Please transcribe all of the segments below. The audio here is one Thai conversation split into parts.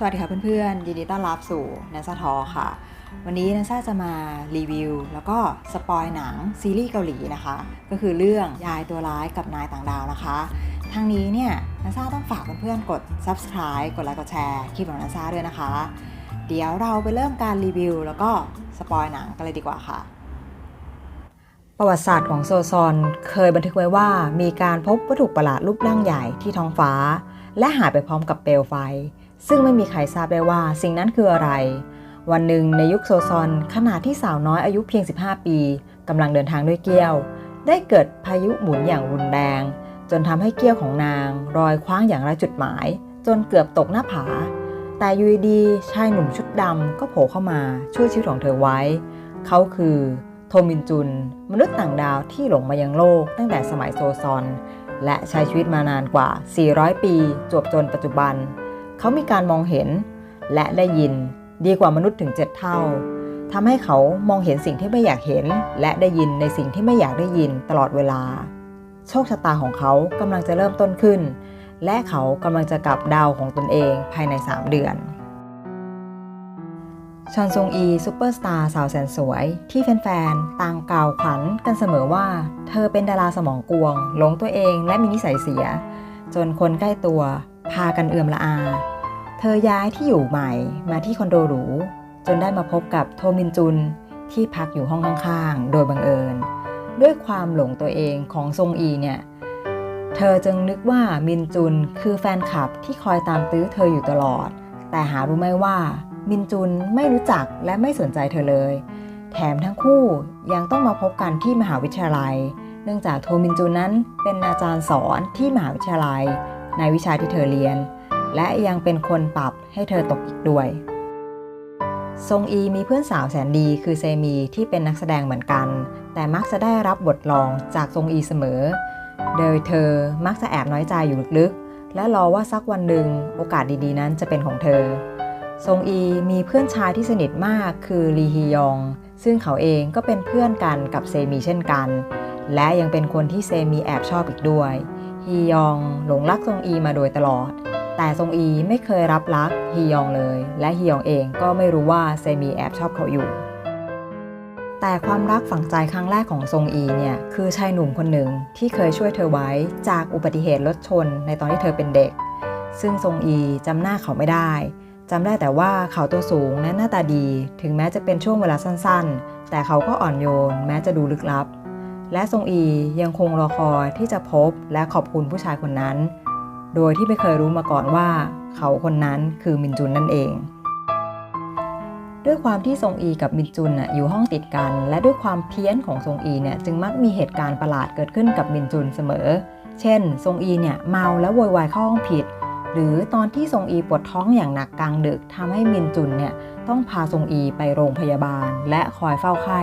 สวัสดีค่ะเพื่อนๆ ยินดีต้อนรับสู่นันซาทอค่ะ วันนี้นันซาจะมารีวิว แล้วก็สปอยหนังซีรีส์เกาหลีนะคะ ก็คือเรื่องยายตัวร้ายกับนายต่างดาวนะคะทั้งนี้เนี่ยนันซาต้องฝากเพื่อนๆ กด subscribe กดไลค์กดแชร์คลิปของนันซาด้วยนะคะ เดี๋ยวเราไปเริ่มการรีวิว แล้วก็สปอยหนังกันเลยดีกว่าค่ะประวัติศาสตร์ของโซซอนเคยบันทึกไว้ว่า มีการพบวัตถุประหลาดรูปร่างใหญ่ที่ท้องฟ้า และหายไปพร้อมกับเปลวไฟ ซึ่งไม่มีใครทราบได้ว่าสิ่งนั้นคืออะไร วันหนึ่งในยุคโซซอนขณะที่สาวน้อยอายุเพียง 15 ปีกำลังเดินทางด้วยเกี้ยว ได้เกิดพายุหมุนอย่างรุนแรง จนทำให้เกี้ยวของนางรอยคว้างอย่างไร้จุดหมาย จนเกือบตกหน้าผา แต่ยูดีชายหนุ่มชุดดำก็โผล่เข้ามาช่วยชีวิตของเธอไว้ เขาคือโทมินจุน มนุษย์ต่างดาวที่หลงมายังโลกตั้งแต่สมัยโซซอน และใช้ชีวิตมานานกว่า 400 ปี จวบจนปัจจุบัน เขามีการมองเห็นและได้ยินดีกว่ามนุษย์ถึง 7 เท่าทำให้เขามองเห็นสิ่งที่ไม่อยากเห็น และได้ยินในสิ่งที่ไม่อยากได้ยินตลอดเวลา โชคชะตาของเขากำลังจะเริ่มต้นขึ้น และเขากำลังจะกลับดาวของตนเองภายใน 3 เดือนชอนซงอีซูเปอร์สตาร์สาวแสนสวย ที่แฟนๆต่างกล่าวขวัญกันเสมอว่า เธอเป็นดาราสมองกวง หลงตัวเองและมีนิสัยเสีย จนคนใกล้ตัว พากันเอื่อมละอา เธอย้ายที่อยู่ใหม่มาที่คอนโดหรู จนได้มาพบกับโทมินจุนที่พักอยู่ห้องข้างๆ โดยบังเอิญ ด้วยความหลงตัวเองของซงอีเนี่ย เธอจึงนึกว่ามินจุนคือแฟนคลับที่คอยตามตื้อเธออยู่ตลอด แต่หารู้ไหมว่า มินจุนไม่รู้จักและไม่สนใจเธอเลย แถมทั้งคู่ยังต้องมาพบกันที่มหาวิทยาลัย เนื่องจากโทมินจุนนั้นเป็นอาจารย์สอนที่มหาวิทยาลัย ในวิชาที่เธอเรียน และยังเป็นคนปรับให้เธอตกอีกด้วย ซงอีมีเพื่อนสาวแสนดีคือเซมีที่เป็นนักแสดงเหมือนกัน แต่มักจะได้รับบทรองจากซงอีเสมอ โดยเธอมักจะแอบน้อยใจอยู่ลึกๆ และรอว่าสักวันหนึ่งโอกาสดีๆ นั้นจะเป็นของเธอ ซงอีมีเพื่อนชายที่สนิทมากคือลีฮียอง ซึ่งเขาเองก็เป็นเพื่อนกันกับเซมีเช่นกัน และยังเป็นคนที่เซมีแอบชอบอีกด้วย ฮียอง หลงรักซงอีมาโดยตลอด แต่ซงอีไม่เคยรับรักฮียองเลย และฮียองเองก็ไม่รู้ว่าเซมีแอบชอบเขาอยู่ แต่ความรักฝังใจครั้งแรกของซงอีเนี่ยคือชายหนุ่มคนหนึ่งที่เคยช่วยเธอไว้จากอุบัติเหตุรถชนในตอนที่เธอเป็นเด็ก ซึ่งซงอีจำหน้าเขาไม่ได้จำได้แต่ว่าเขาตัวสูงและหน้าตาดี ถึงแม้จะเป็นช่วงเวลาสั้นๆ แต่เขาก็อ่อนโยน แม้จะดูลึกลับ และซงอียังคงรอคอยที่จะพบและขอบคุณผู้ชายคนนั้น โดยที่ไม่เคยรู้มาก่อนว่าเขาคนนั้นคือมินจุนนั่นเอง ด้วยความที่ซงอีกับมินจุนอยู่ห้องติดกัน และด้วยความเพี้ยนของซงอีเนี่ยจึงมักมีเหตุการณ์ประหลาดเกิดขึ้นกับมินจุนเสมอ เช่นซงอีเนี่ยเมาแล้วโวยวายเข้าห้องผิด หรือตอนที่ซงอีปวดท้องอย่างหนักกลางดึกทำให้มินจุนเนี่ยต้องพาซงอีไปโรงพยาบาล และคอยเฝ้าไข้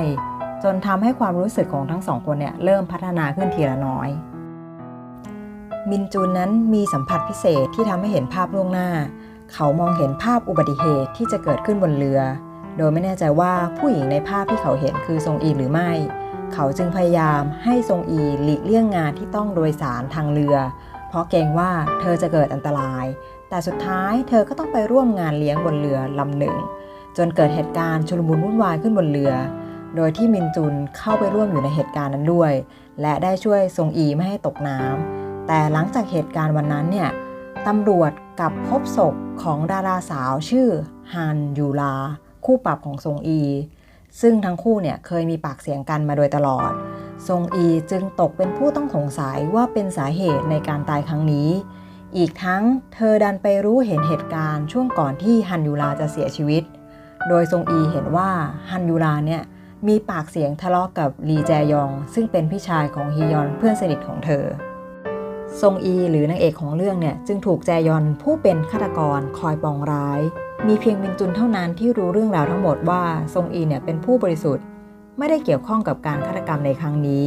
จนทำให้ความรู้สึกของทั้งสองคนเนี่ยเริ่มพัฒนาขึ้นทีละน้อย มินจุนนั้นมีสัมผัสพิเศษที่ทำให้เห็นภาพล่วงหน้า เขามองเห็นภาพอุบัติเหตุที่จะเกิดขึ้นบนเรือ โดยไม่แน่ใจว่าผู้หญิงในภาพที่เขาเห็นคือซงอีหรือไม่ เขาจึงพยายามให้ซงอีหลีกเลี่ยงงานที่ต้องโดยสารทางเรือ เพราะเกรงว่าเธอจะเกิดอันตราย แต่สุดท้ายเธอก็ต้องไปร่วมงานเลี้ยงบนเรือลำหนึ่ง จนเกิดเหตุการณ์ชุลมุนวุ่นวายขึ้นบนเรือ โดยที่มินจุนเข้าไปร่วมอยู่ในเหตุการณ์นั้นด้วย และได้ช่วยซงอีไม่ให้ตกน้ำแต่หลังจากเหตุการณ์วันนั้นเนี่ยตำรวจกับพบศพของดาราสาวชื่อฮันยูลา คู่ปรับของซงอี ซึ่งทั้งคู่เนี่ยเคยมีปากเสียงกันมาโดยตลอดซงอีจึงตกเป็นผู้ต้องสงสัยว่าเป็นสาเหตุในการตายครั้งนี้ อีกทั้งเธอดันไปรู้เห็นเหตุการณ์ช่วงก่อนที่ฮันยูลาจะเสียชีวิต โดยซงอีเห็นว่าฮันยูลาเนี่ย มีปากเสียงทะเลาะกกับลีแจยอง ซึ่งเป็นพี่ชายของฮียอนเพื่อนสนิทของเธอซงอีหรือนางเอกของเรื่องเนี่ยจึงถูกแจยอนผู้เป็นฆาตกรคอยปองร้าย มีเพียงมินจุนเท่านั้นที่รู้เรื่องราวทั้งหมดว่าซงอีเนี่ยเป็นผู้บริสุทธิ์ ไม่ได้เกี่ยวข้องกับการฆาตกรรมในครั้งนี้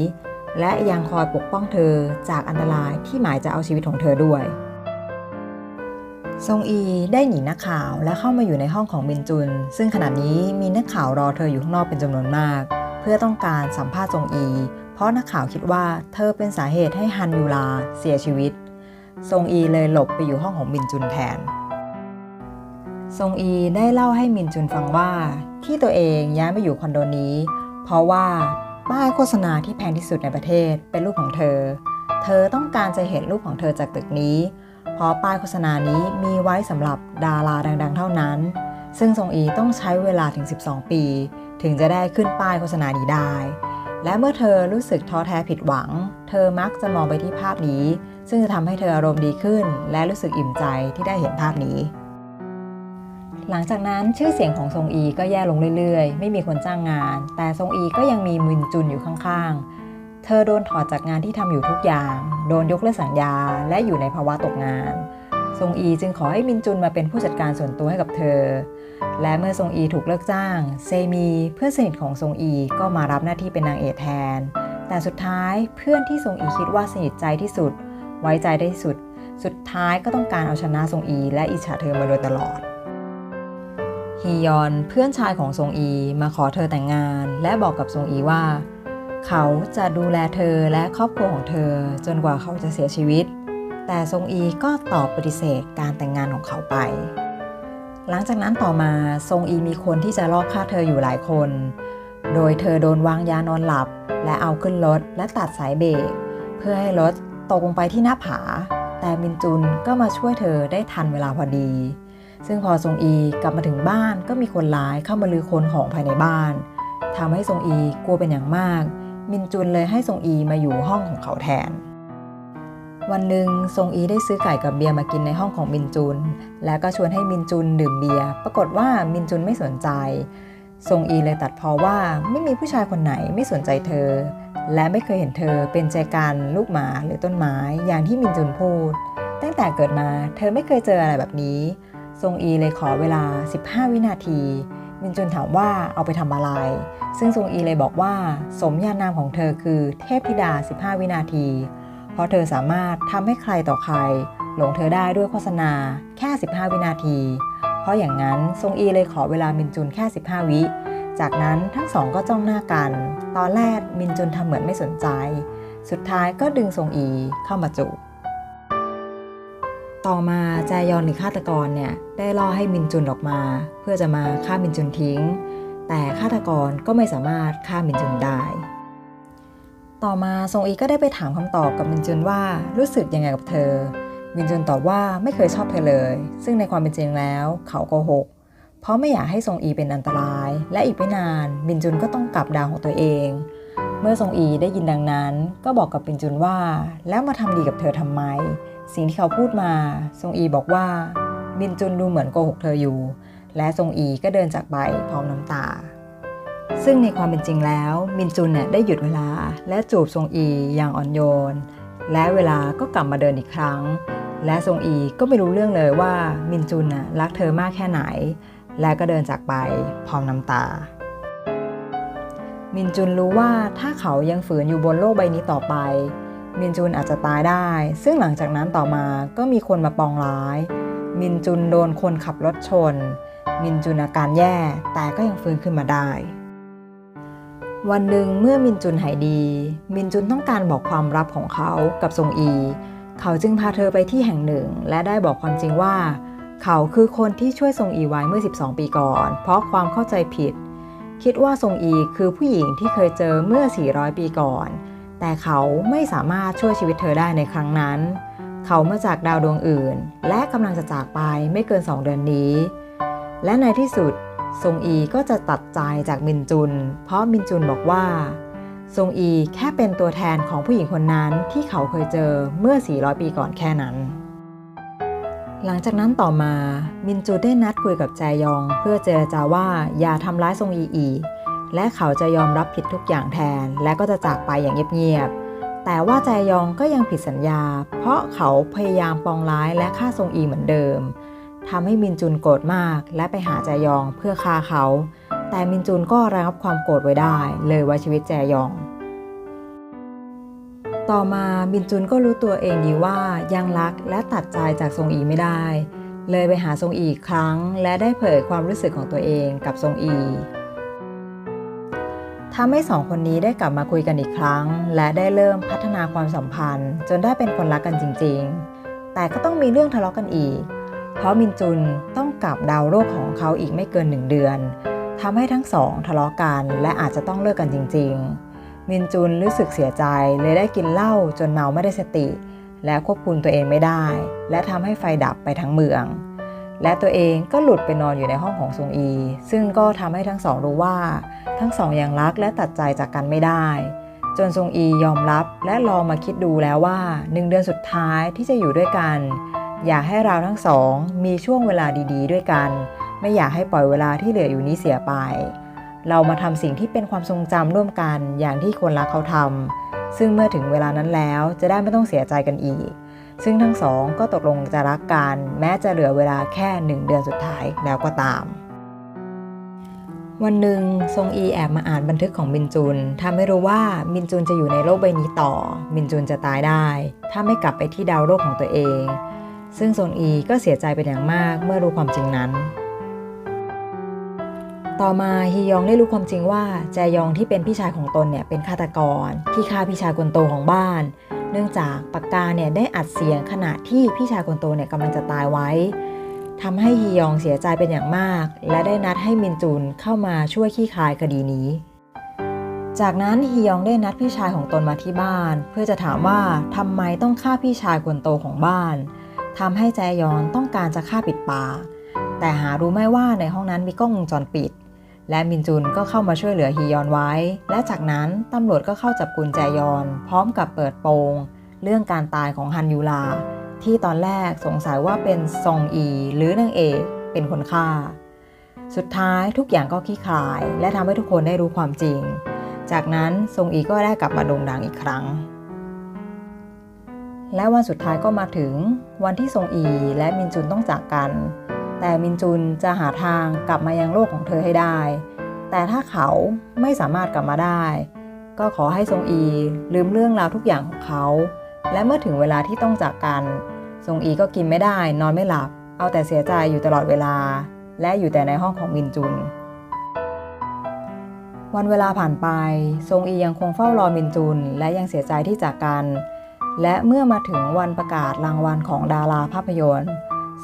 และยังคอยปกป้องเธอจากอันตรายที่หมายจะเอาชีวิตของเธอด้วย ซงอีได้หนีนักข่าวและเข้ามาอยู่ในห้องของมินจุน ซึ่งขณะนี้มีนักข่าวรอเธออยู่ข้างนอกเป็นจำนวนมาก เพื่อต้องการสัมภาษณ์ซงอี เพราะนักข่าวคิดว่าเธอเป็นสาเหตุให้ฮันยูลาเสียชีวิตซงอีเลยหลบไปอยู่ห้องของมินจุนแทนซงอีได้เล่าให้มินจุนฟังว่าที่ตัวเองย้ายมาอยู่คอนโดนี้ เพราะว่าป้ายโฆษณาที่แพงที่สุดในประเทศเป็นรูปของเธอ เธอต้องการจะเห็นรูปของเธอจากตึกนี้ เพราะป้ายโฆษณานี้มีไว้สำหรับดาราดัง ๆ เท่านั้น ซึ่งซงอีต้องใช้เวลาถึง 12 ปี ถึงจะได้ขึ้นป้ายโฆษณานี้ได้ และเมื่อเธอรู้สึกท้อแท้ผิดหวัง เธอมักจะมองไปที่ภาพนี้ ซึ่งจะทำให้เธออารมณ์ดีขึ้น และรู้สึกอิ่มใจที่ได้เห็นภาพนี้ หลังจากนั้นชื่อเสียงของซงอีก็แย่ลงเรื่อยๆ ไม่มีคนจ้างงาน แต่ซงอีก็ยังมีมินจุนอยู่ข้างๆ เธอโดนถอดจากงานที่ทำอยู่ทุกอย่าง โดนยกเลิกสัญญาและอยู่ในภาวะตกงานซงอีจึงขอให้มินจุนมาเป็นผู้จัดการส่วนตัวให้กับเธอ และเมื่อซงอีถูกเลิกจ้าง เซมีเพื่อนสนิทของซงอีก็มารับหน้าที่เป็นนางเอกแทน แต่สุดท้ายเพื่อนที่ซงอีคิดว่าสนิทใจที่สุด ไว้ใจได้ที่สุด สุดท้ายก็ต้องการเอาชนะซงอี และอิจฉาเธอมาโดยตลอดฮียอนเพื่อนชายของซงอีมาขอเธอแต่งงาน และบอกกับซงอีว่า เขาจะดูแลเธอและครอบครัวของเธอจนกว่าเขาจะเสียชีวิต แต่ซงอีก็ตอบปฏิเสธการแต่งงานของเขาไป หลังจากนั้นต่อมาซงอีมีคนที่จะลอบฆ่าเธออยู่หลายคน โดยเธอโดนวางยานอนหลับ และเอาขึ้นรถและตัดสายเบรกเพื่อให้รถตกลงไปที่หน้าผา แต่มินจุนก็มาช่วยเธอได้ทันเวลาพอดี ซึ่งพอซงอีกลับมาถึงบ้านก็มีคนร้ายเข้ามาลือคนของภายในบ้านทำให้ซงอีกลัวเป็นอย่างมาก มินจุนเลยให้ซงอีมาอยู่ห้องของเขาแทน วันหนึ่งซงอีได้ซื้อไก่กับเบียร์มากินในห้องของมินจุน แล้วก็ชวนให้มินจุนดื่มเบียร์ ปรากฏว่ามินจุนไม่สนใจซงอีเลยตัดพอว่าไม่มีผู้ชายคนไหนไม่สนใจเธอ และไม่เคยเห็นเธอเป็นใจกันลูกหมาหรือต้นไม้อย่างที่มินจุนพูด ตั้งแต่เกิดมาเธอไม่เคยเจออะไรแบบนี้ซงอีเลยขอเวลา 15 วินาที มินจุนถามว่าเอาไปทำอะไร ซึ่งซงอีเลยบอกว่า สมญานามของเธอคือเทพธิดา 15 วินาที เพราะเธอสามารถทำให้ใครต่อใคร หลงเธอได้ด้วยโฆษณาแค่ 15 วินาที เพราะอย่างนั้นซงอีเลยขอเวลามินจุนแค่ 15 วิ จากนั้นทั้งสองก็จ้องหน้ากัน ตอนแรกมินจุนทำเหมือนไม่สนใจ สุดท้ายก็ดึงซงอีเข้ามาจูบ ต่อมาแจยอนหรือฆาตกรเนี่ยได้ล่อให้มินจุนออกมา เพื่อจะมาฆ่ามินจุนทิ้ง แต่ฆาตกรก็ไม่สามารถฆ่ามินจุนได้ ต่อมาซงอีก็ได้ไปถามคำตอบกับมินจุนว่ารู้สึกยังไงกับเธอ มินจุนตอบว่าไม่เคยชอบเธอเลย ซึ่งในความเป็นจริงแล้วเขาโกหก เพราะไม่อยากให้ซงอีเป็นอันตราย และอีกไม่นานมินจุนก็ต้องกลับดาวของตัวเอง เมื่อซงอีได้ยินดังนั้น ก็บอกกับมินจุนว่า แล้วมาทำดีกับเธอทำไม สิ่งที่เขาพูดมาซงอีบอกว่ามินจุนดูเหมือนโกหกเธออยู่ และซงอีก็เดินจากไปพร้อมน้ำตา ซึ่งในความเป็นจริงแล้วมินจุนเนี่ยได้หยุดเวลา และจูบซงอีอย่างอ่อนโยน และเวลาก็กลับมาเดินอีกครั้ง และซงอีก็ไม่รู้เรื่องเลยว่ามินจุนน่ะรักเธอมากแค่ไหน และก็เดินจากไปพร้อมน้ำตามินจุนรู้ว่าถ้าเขายังฝืนอยู่บนโลกใบนี้ต่อไป มินจุนอาจจะตายได้ ซึ่งหลังจากนั้นต่อมาก็มีคนมาปองร้าย มินจุนโดนคนขับรถชน มินจุนอาการแย่แต่ก็ยังฟื้นขึ้นมาได้ วันหนึ่งเมื่อมินจุนหายดี มินจุนต้องการบอกความลับของเขากับซงอี เขาจึงพาเธอไปที่แห่งหนึ่ง และได้บอกความจริงว่า เขาคือคนที่ช่วยซงอีไว้เมื่อ 12 ปีก่อน เพราะความเข้าใจผิด คิดว่าซงอีคือผู้หญิงที่เคยเจอเมื่อ 400 ปีก่อน แต่เขาไม่สามารถช่วยชีวิตเธอได้ในครั้งนั้น เขามาจากดาวดวงอื่น และกำลังจะจากไปไม่เกิน 2 เดือนนี้ และในที่สุดซงอีก็จะตัดใจจากมินจุน เพราะมินจุนบอกว่าซงอีแค่เป็นตัวแทนของผู้หญิงคนนั้นที่เขาเคยเจอเมื่อ 400 ปีก่อนแค่นั้น หลังจากนั้นต่อมามินจูได้นัดคุยกับแจยอง เพื่อเจรจาว่าอย่าทำร้ายซงอีอีก และเขาจะยอมรับผิดทุกอย่างแทน และก็จะจากไปอย่างเงียบๆ แต่ว่าแจยองก็ยังผิดสัญญา เพราะเขาพยายามปองร้ายและฆ่าซงอีเหมือนเดิมทำให้มินจุนโกรธมาก และไปหาแจยองเพื่อฆ่าเขา แต่มินจุนก็ระงับความโกรธไว้ได้ เลยไว้ชีวิตแจยอง ต่อมามินจุนก็รู้ตัวเองดีว่ายังรักและตัดใจจากซงอีไม่ได้ เลยไปหาซงอีอีกครั้ง และได้เผยความรู้สึกของตัวเองกับซงอี ทำให้สองคนนี้ได้กลับมาคุยกันอีกครั้ง และได้เริ่มพัฒนาความสัมพันธ์ จนได้เป็นคนรักกันจริง ๆ แต่ก็ต้องมีเรื่องทะเลาะกันอีก เพราะมินจุนต้องกลับดาวโลกของเขาอีกไม่เกินหนึ่งเดือนทำให้ทั้งสองทะเลาะกันและอาจจะต้องเลิกกันจริง ๆ มินจุนรู้สึกเสียใจเลยได้กินเหล้าจนเมาไม่ได้สติ และควบคุมตัวเองไม่ได้ และทำให้ไฟดับไปทั้งเมือง และตัวเองก็หลุดไปนอนอยู่ในห้องของซงอี ซึ่งก็ทำให้ทั้งสองรู้ว่า ทั้งสองยังรักและตัดใจจากกันไม่ได้ จนซงอียอมรับและลองมาคิดดูแล้วว่าหนึ่งเดือนสุดท้ายที่จะอยู่ด้วยกัน อยากให้เราทั้งสองมีช่วงเวลาดีๆ ด้วยกัน ไม่อยากให้ปล่อยเวลาที่เหลืออยู่นี้เสียไป เรามาทำสิ่งที่เป็นความทรงจำร่วมกันอย่างที่คนรักเขาทำซึ่งเมื่อถึงเวลานั้นแล้วจะได้ไม่ต้องเสียใจกันอีก ซึ่งทั้งสองก็ตกลงจะรักกันแม้จะเหลือเวลาแค่หนึ่งเดือนสุดท้ายแล้วก็ตาม วันหนึ่งซงอีแอบมาอ่านบันทึกของมินจุนทำให้รู้ว่ามินจุนจะอยู่ในโลกใบนี้ต่อ มินจุนจะตายได้ ถ้าไม่กลับไปที่ดาวโลกของตัวเอง ซึ่งซงอีก็เสียใจเป็นอย่างมากเมื่อรู้ความจริงนั้นต่อมาฮียองได้รู้ความจริงว่าแจยองที่เป็นพี่ชายของตนเนี่ยเป็นฆาตกร ที่ฆ่าพี่ชายคนโตของบ้าน เนื่องจากปากกาเนี่ยได้อัดเสียงขณะที่พี่ชายคนโตเนี่ยกำลังจะตายไว้ทำให้ฮียองเสียใจเป็นอย่างมาก และได้นัดให้มินจุนเข้ามาช่วยขี้คายคดีนี้ จากนั้นฮียองได้นัดพี่ชายของตนมาที่บ้าน เพื่อจะถามว่าทำไมต้องฆ่าพี่ชายคนโตของบ้านทำให้แจยอนต้องการจะฆ่าปิดปากแต่หารู้ไม่ว่าในห้องนั้นมีกล้องวงจรปิด และมินจุนก็เข้ามาช่วยเหลือฮียอนไว้ และจากนั้นตำรวจก็เข้าจับกุญแจยอน พร้อมกับเปิดโปง เรื่องการตายของฮันยูลา ที่ตอนแรกสงสัยว่าเป็นซองอี หรือนางเอกเป็นคนฆ่า สุดท้ายทุกอย่างก็คลี่คลาย และทำให้ทุกคนได้รู้ความจริง จากนั้นซงอีก็ได้กลับมาโด่งดังอีกครั้ง และวันสุดท้ายก็มาถึงวันที่ซงอีและมินจุนต้องจากกัน แต่มินจุนจะหาทางกลับมายังโลกของเธอให้ได้ แต่ถ้าเขาไม่สามารถกลับมาได้ ก็ขอให้ซงอีลืมเรื่องราวทุกอย่างของเขา และเมื่อถึงเวลาที่ต้องจากกันซงอีก็กินไม่ได้ นอนไม่หลับ เอาแต่เสียใจอยู่ตลอดเวลา และอยู่แต่ในห้องของมินจุน วันเวลาผ่านไปซงอียังคงเฝ้ารอมินจุน และยังเสียใจที่จากกัน และเมื่อมาถึงวันประกาศรางวัลของดาราภาพยนตร์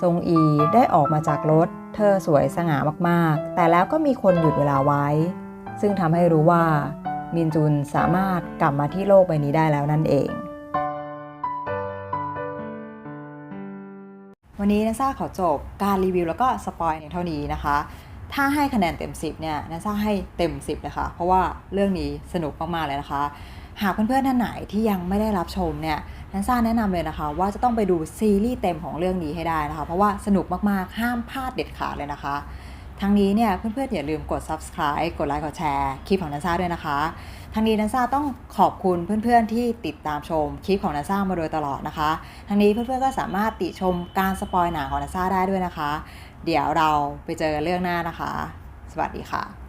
ซงอีได้ออกมาจากรถ เธอสวยสง่ามากๆ แต่แล้วก็มีคนหยุดเวลาไว้ ซึ่งทำให้รู้ว่า มินจุนสามารถกลับมาที่โลกใบนี้ได้แล้วนั่นเอง วันนี้นันซ่าขอจบการรีวิวแล้วก็สปอยในเท่านี้นะคะ ถ้าให้คะแนนเต็ม 10เนี่ยนันซ่าให้เต็ม 10เลยค่ะเพราะว่าเรื่องนี้สนุกมากๆเลยนะคะ หากเพื่อนๆท่านไหนที่ยังไม่ได้รับชมเนี่ยนันซ่าแนะนำเลยนะคะ ว่าจะต้องไปดูซีรีส์เต็มของเรื่องนี้ให้ได้นะคะ เพราะว่าสนุกมากๆ ห้ามพลาดเด็ดขาดเลยนะคะ ทั้งนี้เนี่ยเพื่อนๆอย่าลืมกด subscribe กดไลค์กดแชร์คลิปของนันซ่าด้วยนะคะ ทั้งนี้นันซ่าต้องขอบคุณเพื่อนๆที่ติดตามชมคลิปของนันซ่ามาโดยตลอดนะคะ ทั้งนี้เพื่อนๆก็สามารถติชมการสปอยหนังของนันซ่าได้ด้วยนะคะ เดี๋ยวเราไปเจอกันเรื่องหน้านะคะ สวัสดีค่ะ